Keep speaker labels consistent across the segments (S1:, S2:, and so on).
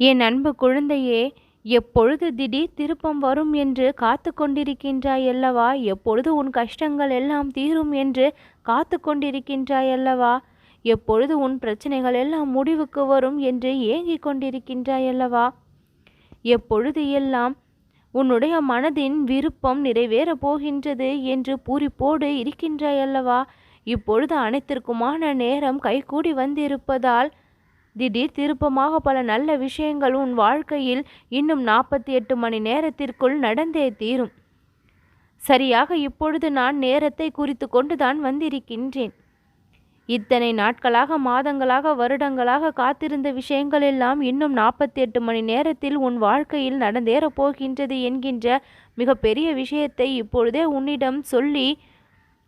S1: என் அன்பு குழந்தையே எப்பொழுது திடீர் திருப்பம் வரும் என்று காத்து கொண்டிருக்கின்றாய் அல்லவா எப்பொழுது உன் கஷ்டங்கள் எல்லாம் தீரும் என்று காத்து கொண்டிருக்கின்றாய் அல்லவா எப்பொழுது உன் பிரச்சனைகள் எல்லாம் முடிவுக்கு வரும் என்று ஏங்கிக் கொண்டிருக்கின்றாய் அல்லவா எப்பொழுது எல்லாம் உன்னுடைய மனதின் விருப்பம் நிறைவேறப் போகின்றது என்று பூரிப்போடு இருக்கின்றாய் அல்லவா இப்பொழுது அனைத்திற்குமான நேரம் கைகூடி வந்திருப்பதால் திடீர் திருப்பமாக பல நல்ல விஷயங்கள் உன் வாழ்க்கையில் இன்னும் நாற்பத்தி எட்டு மணி நேரத்திற்குள் நடந்தே தீரும். சரியாக இப்பொழுது நான் நேரத்தை குறித்து கொண்டுதான் வந்திருக்கின்றேன். இத்தனை நாட்களாக மாதங்களாக வருடங்களாக காத்திருந்த விஷயங்கள் எல்லாம் இன்னும் நாற்பத்தி எட்டு மணி நேரத்தில் உன் வாழ்க்கையில் நடந்தேறப் போகின்றது என்கின்ற மிகப்பெரிய விஷயத்தை இப்பொழுதே உன்னிடம் சொல்லி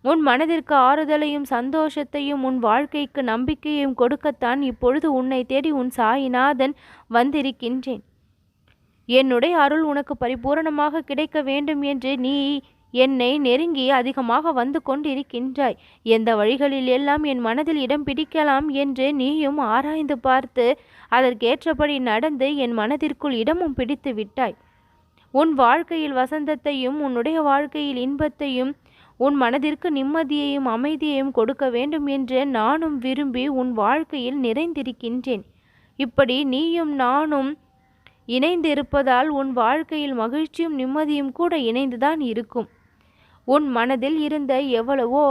S1: உன் மனதிற்கு ஆறுதலையும் சந்தோஷத்தையும் உன் வாழ்க்கைக்கு நம்பிக்கையும் கொடுக்கத்தான் இப்பொழுது உன்னை தேடி உன் சாயிநாதன் வந்திருக்கின்றேன். என்னுடைய அருள் உனக்கு பரிபூரணமாக கிடைக்க வேண்டும் என்று நீ என்னை நெருங்கி அதிகமாக வந்து கொண்டிருக்கின்றாய். எந்த வழிகளில் எல்லாம் என் மனதில் இடம் பிடிக்கலாம் என்று நீயும் ஆராய்ந்து பார்த்து அதற்கேற்றபடி நடந்து என் மனதிற்குள் இடமும் பிடித்து விட்டாய் உன் வாழ்க்கையில் வசந்தத்தையும் உன்னுடைய வாழ்க்கையில் இன்பத்தையும் உன் மனதிற்கு நிம்மதியையும் அமைதியையும் கொடுக்க வேண்டும் என்று நானும் விரும்பி உன் வாழ்க்கையில் நிறைந்திருக்கின்றேன். இப்படி நீயும் நானும் இணைந்திருப்பதால் உன் வாழ்க்கையில் மகிழ்ச்சியும் நிம்மதியும் கூட இணைந்துதான் இருக்கும். உன் மனதில் இருந்த எவ்வளவோ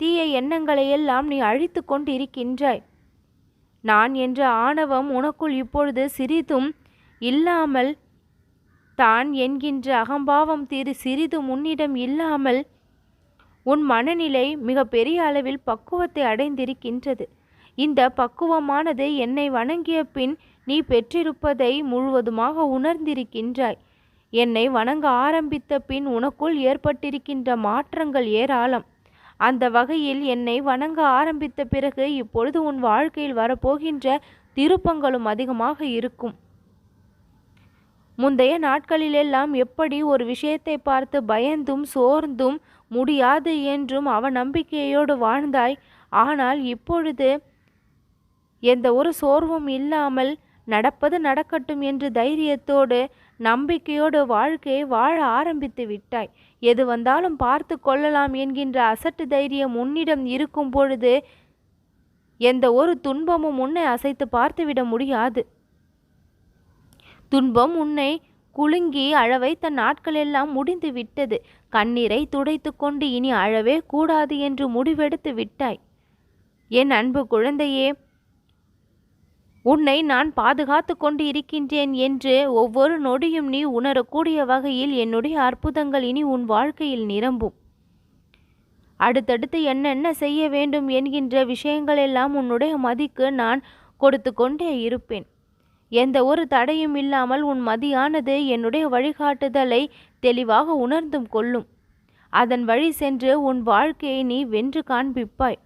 S1: தீய எண்ணங்களை எல்லாம் நீ அழித்து கொண்டிருக்கின்றாய். நான் என்ற ஆணவம் உனக்குள் இப்பொழுது சிறிதும் இல்லாமல் தான் என்கின்ற அகம்பாவம் திரு சிறிதும் உன்னிடம் இல்லாமல் உன் மனநிலை மிக பெரிய அளவில் பக்குவத்தை அடைந்திருக்கின்றது. இந்த பக்குவமானது என்னை வணங்கிய பின் நீ பெற்றிருப்பதை முழுவதுமாக உணர்ந்திருக்கின்றாய். என்னை வணங்க ஆரம்பித்த பின் உனக்குள் ஏற்பட்டிருக்கின்ற மாற்றங்கள் ஏராளம். அந்த வகையில் என்னை வணங்க ஆரம்பித்த பிறகு இப்பொழுது உன் வாழ்க்கையில் வரப்போகின்ற திருப்பங்களும் அதிகமாக இருக்கும். முந்தைய நாட்களிலெல்லாம் எப்படி ஒரு விஷயத்தை பார்த்து பயந்தும் சோர்ந்தும் முடியாது என்றும் அவநம்பிக்கையோடு வாழ்ந்தாய். ஆனால் இப்பொழுது எந்த ஒரு சோர்வும் இல்லாமல் நடப்பது நடக்கட்டும் என்று தைரியத்தோடு நம்பிக்கையோடு வாழ்க்கையை வாழ ஆரம்பித்து விட்டாய். எது வந்தாலும் பார்த்து கொள்ளலாம் என்கின்ற அசட்டு தைரியம் உன்னிடம் இருக்கும் பொழுது எந்த ஒரு துன்பமும் உன்னை அசைத்து பார்த்துவிட முடியாது. துன்பம் உன்னை குலுங்கி அழவைத்த நாட்களெல்லாம் முடிந்து விட்டது. கண்ணீரை துடைத்து கொண்டு இனி அழவே கூடாது என்று முடிவெடுத்து விட்டாய். என் அன்பு குழந்தையே உன்னை நான் பாதுகாத்து கொண்டு இருக்கின்றேன் என்று ஒவ்வொரு நொடியும் நீ உணரக்கூடிய வகையில் என்னுடைய அற்புதங்கள் இனி உன் வாழ்க்கையில் நிரம்பும். அடுத்தடுத்து என்னென்ன செய்ய வேண்டும் என்கின்ற விஷயங்களெல்லாம் உன்னுடைய மதிக்கு நான் கொடுத்து கொண்டே இருப்பேன். எந்த ஒரு தடையும் இல்லாமல் உன் மதியானது என்னுடைய வழிகாட்டுதலை தெளிவாக உணர்ந்தும் கொள்ளும். அதன் வழி சென்று உன் வாழ்க்கையை நீ வென்று காண்பிப்பாய்.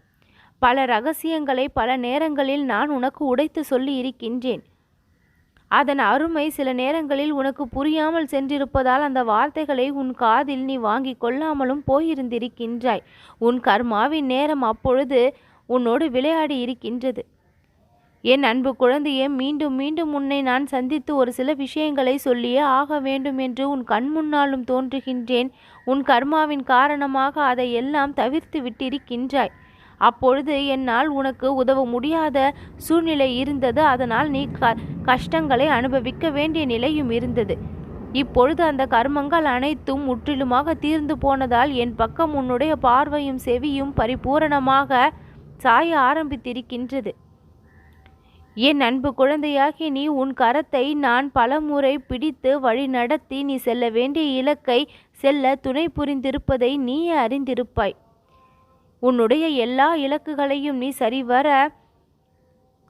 S1: பல ரகசியங்களை பல நேரங்களில் நான் உனக்கு உடைத்து சொல்லி இருக்கின்றேன். அதன் அருமை சில நேரங்களில் உனக்கு புரியாமல் சென்றிருப்பதால் அந்த வார்த்தைகளை உன் காதில் நீ வாங்கி கொள்ளாமலும் போயிருந்திருக்கின்றாய். உன் கர்மாவின் நேரம் அப்பொழுது உன்னோடு விளையாடி இருக்கின்றது. என் அன்பு குழந்தையே மீண்டும் மீண்டும் உன்னை நான் சந்தித்து ஒரு சில விஷயங்களை சொல்லியே ஆக வேண்டும் என்று உன் கண் முன்னாலும் தோன்றுகின்றேன். உன் கர்மாவின் காரணமாக அதை எல்லாம் தவிர்த்து விட்டிருக்கின்றாய். அப்பொழுது என்னால் உனக்கு உதவ முடியாத சூழ்நிலை இருந்தது. அதனால் நீ க கஷ்டங்களை அனுபவிக்க வேண்டிய நிலையும் இருந்தது. இப்பொழுது அந்த கர்மங்கள் அனைத்தும் முற்றிலுமாக தீர்ந்து போனதால் என் பக்கம் உன்னுடைய பார்வையும் செவியும் பரிபூரணமாக சாய ஆரம்பித்திருக்கின்றது. என் அன்பு குழந்தையாகி நீ உன் கரத்தை நான் பலமுறை பிடித்து வழி நடத்தி நீ செல்ல வேண்டிய இலக்கை செல்ல துணை புரிந்திருப்பதை நீயே அறிந்திருப்பாய். உன்னுடைய எல்லா இலக்குகளையும் நீ சரிவர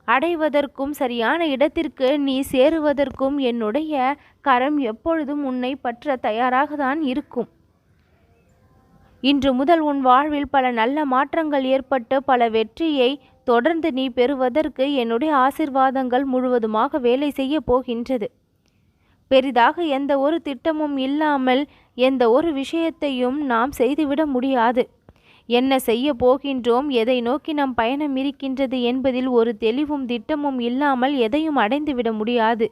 S1: அடைவதற்கும் சரியான இடத்திற்கு நீ சேருவதற்கும் என்னுடைய கரம் எப்பொழுதும் உன்னை பற்ற தயாராக தான் இருக்கும். இன்று முதல் உன் வாழ்வில் பல நல்ல மாற்றங்கள் ஏற்பட்டு பல வெற்றியை தொடர்ந்து நீ பெறுவதற்கு என்னுடைய ஆசிர்வாதங்கள் முழுவதுமாக வேலை செய்ய போகின்றது. பெரிதாக எந்த ஒரு திட்டமும் இல்லாமல் எந்த ஒரு விஷயத்தையும் நாம் செய்துவிட முடியாது. என்ன செய்ய போகின்றோம் எதை நோக்கி நம் பயணம் இருக்கின்றது என்பதில் ஒரு தெளிவும் திட்டமும் இல்லாமல் எதையும் அடைந்துவிட முடியாது.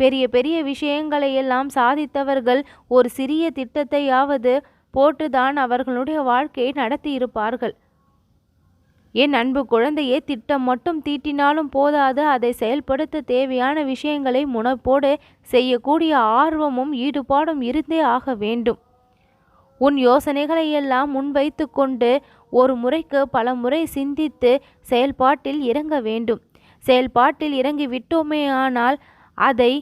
S1: பெரிய பெரிய விஷயங்களையெல்லாம் சாதித்தவர்கள் ஒரு சிறிய திட்டத்தையாவது போட்டுதான் அவர்களுடைய வாழ்க்கையை நடத்தியிருப்பார்கள் என் அன்பு குழந்தையே திட்டம் மட்டும் தீட்டினாலும் போதாது. அதை செயல்படுத்த தேவையான விஷயங்களை முனைப்போடு செய்யக்கூடிய ஆர்வமும் ஈடுபாடும் இருந்தே ஆக வேண்டும். உன் யோசனைகளை எல்லாம் முன்வைத்து கொண்டு ஒரு முறைக்கு பல முறை சிந்தித்து செயல்பாட்டில் இறங்க வேண்டும். செயல்பாட்டில் இறங்கி விட்டோமே ஆனால் அதை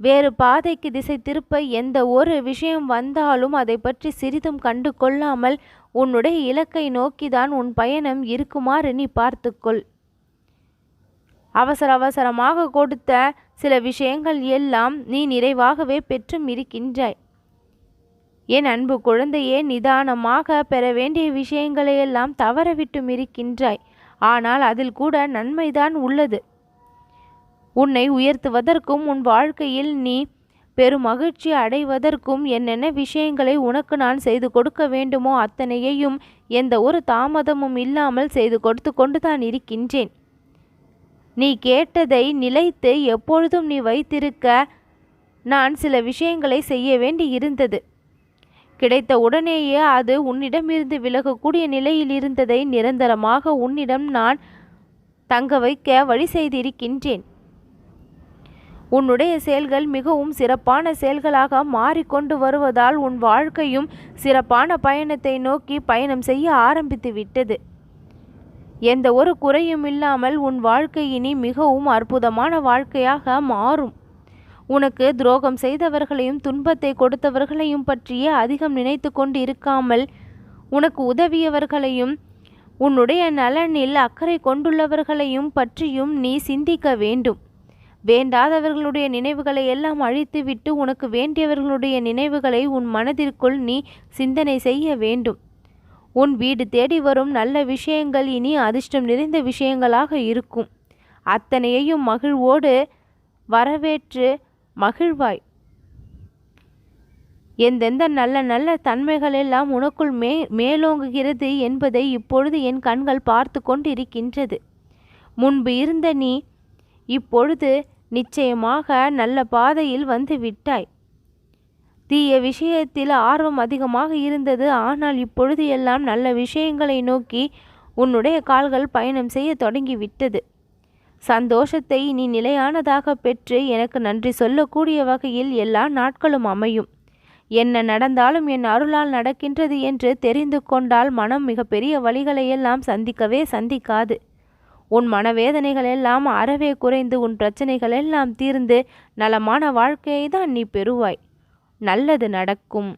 S1: வேறு பாதைக்கு திசை திருப்ப எந்த ஒரு விஷயம் வந்தாலும் அதை பற்றி சிறிதும் கண்டு கொள்ளாமல் உன்னுடைய இலக்கை நோக்கிதான் உன் பயணம் இருக்குமாறு நீ பார்த்துக்கொள். அவசர அவசரமாக கொடுத்த சில விஷயங்கள் எல்லாம் நீ நிறைவாகவே பெற்றும் இருக்கின்றாய். என் அன்பு குழந்தையே நிதானமாக பெற வேண்டிய விஷயங்களையெல்லாம் தவறவிட்டும் இருக்கின்றாய். ஆனால் அதில் கூட நன்மைதான் உள்ளது. உன்னை உயர்த்துவதற்கும் உன் வாழ்க்கையில் நீ பெரும் மகிழ்ச்சி அடைவதற்கும் என்னென்ன விஷயங்களை உனக்கு நான் செய்து கொடுக்க வேண்டுமோ அத்தனையையும் எந்த ஒரு தாமதமும் இல்லாமல் செய்து கொடுத்து கொண்டுதான் இருக்கின்றேன். நீ கேட்டதை நிலைத்து எப்பொழுதும் நீ வைத்திருக்க நான் சில விஷயங்களை செய்ய வேண்டி இருந்தது. கிடைத்த உடனேயே அது உன்னிடமிருந்து விலகக்கூடிய நிலையில் இருந்ததை நிரந்தரமாக உன்னிடம் நான் தங்க வைக்க வழி செய்திருக்கின்றேன். உன்னுடைய செயல்கள் மிகவும் சிறப்பான செயல்களாக மாறிக்கொண்டு வருவதால் உன் வாழ்க்கையும் சிறப்பான பயணத்தை நோக்கி பயணம் செய்ய ஆரம்பித்து விட்டது. எந்த ஒரு குறையும் இல்லாமல் உன் வாழ்க்கை இனி மிகவும் அற்புதமான வாழ்க்கையாக மாறும். உனக்கு துரோகம் செய்தவர்களையும் துன்பத்தை கொடுத்தவர்களையும் பற்றியே அதிகம் நினைத்து கொண்டு இருக்காமல் உனக்கு உதவியவர்களையும் உன்னுடைய நலனில் அக்கறை கொண்டுள்ளவர்களையும் பற்றியும் நீ சிந்திக்க வேண்டும். வேண்டாதவர்களுடைய நினைவுகளை எல்லாம் அழித்துவிட்டு உனக்கு வேண்டியவர்களுடைய நினைவுகளை உன் மனதிற்குள் நீ சிந்தனை செய்ய வேண்டும். உன் வீடு தேடி வரும் நல்ல விஷயங்கள் இனி அதிர்ஷ்டம் நிறைந்த விஷயங்களாக இருக்கும். அத்தனையையும் மகிழ்வோடு வரவேற்று மகிழ்வாய். எந்தெந்த நல்ல நல்ல தன்மைகள் எல்லாம் உனக்குள் மே மேலோங்குகிறது என்பதை இப்பொழுது என் கண்கள் பார்த்து கொண்டிருக்கின்றது. முன்பு இருந்த நீ இப்பொழுது நிச்சயமாக நல்ல பாதையில் வந்து விட்டாய். தீய விஷயத்தில் ஆர்வம் அதிகமாக இருந்தது. ஆனால் இப்பொழுது எல்லாம் நல்ல விஷயங்களை நோக்கி உன்னுடைய கால்கள் பயணம் செய்ய தொடங்கிவிட்டது சந்தோஷத்தை நீ நிலையானதாக பெற்று எனக்கு நன்றி சொல்லக்கூடிய வகையில் எல்லா நாட்களும் அமையும். என்ன நடந்தாலும் என் அருளால் நடக்கின்றது என்று தெரிந்து கொண்டால் மனம் மிகப்பெரிய வழிகளையெல்லாம் சந்திக்கவே சந்திக்காது. உன் மனவேதனைகள் எல்லாம் அறவே குறைந்து உன் பிரச்சனைகள் எல்லாம் தீர்ந்து நலமான வாழ்க்கையை தான் நீ பெறுவாய். நல்லது நடக்கும்.